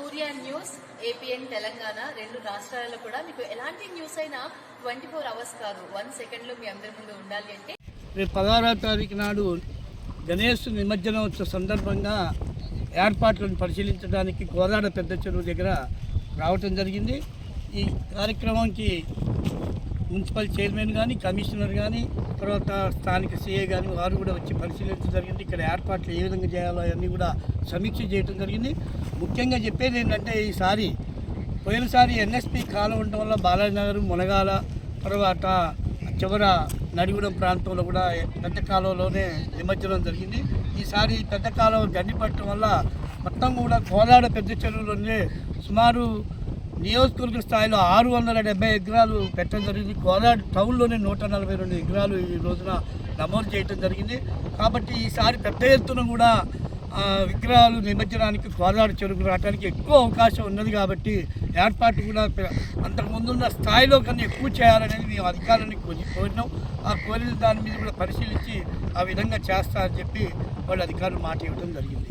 Korean news APN Telangana రెండు రాష్ట్రాలలో కూడా మీకు ఎలాంటి న్యూస్ అయినా ట్వంటీ ఫోర్ అవర్స్ కాదు. వన్ సెకండ్లో మీ అందరి ముందు ఉండాలి అంటే రేపు పదహారవ తారీఖు నాడు గణేష్ నిమజ్జనోత్సవ సందర్భంగా ఏర్పాట్లను పరిశీలించడానికి కోదాడ పెద్ద చెరువు దగ్గర రావటం జరిగింది. ఈ కార్యక్రమానికి మున్సిపల్ చైర్మన్ కానీ కమిషనర్ కానీ తర్వాత స్థానిక సీఏ కానీ వారు కూడా వచ్చి పరిశీలించడం జరిగింది. ఇక్కడ ఏర్పాట్లు ఏ విధంగా చేయాలో అవన్నీ కూడా సమీక్ష చేయడం జరిగింది. ముఖ్యంగా చెప్పేది ఏంటంటే ఈసారి పోయినసారి ఎన్ఎస్పి కాలం ఉండడం వల్ల బాలాజీనగర్ మునగాల తర్వాత చివర నడిగూడెం ప్రాంతంలో కూడా పెద్ద కాలంలోనే నిమజ్జనం జరిగింది. ఈసారి పెద్ద కాలం గడ్డిపట్టడం వల్ల మొత్తం కూడా కోలాడ పెద్ద చెరువులోనే సుమారు నియోజకవర్గ స్థాయిలో ఆరు వందల డెబ్బై ఎకరాలు పెట్టడం జరిగింది. కోలాడ టౌన్లోనే నూట నలభై రెండు ఎకరాలు ఈ రోజున నమోదు చేయడం జరిగింది. కాబట్టి ఈసారి పెద్ద ఎత్తున కూడా విగ్రహాలు నిమజ్జనానికి కోదాడు చెరుకు రావడానికి ఎక్కువ అవకాశం ఉన్నది కాబట్టి ఏర్పాటు కూడా అంతకుముందున్న స్థాయిలో కన్నా ఎక్కువ చేయాలనేది మేము అధికారాన్ని కొని కోరినాం. ఆ కోరిన దాని మీద కూడా పరిశీలించి ఆ విధంగా చేస్తారని చెప్పి వాళ్ళు అధికారులు మాట ఇవ్వడం జరిగింది.